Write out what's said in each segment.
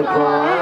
đồ.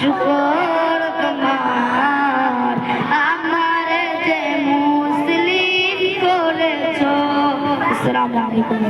শুকর তোমার। আমার যে মুসলিম করেছ। আসসালামু আলাইকুম।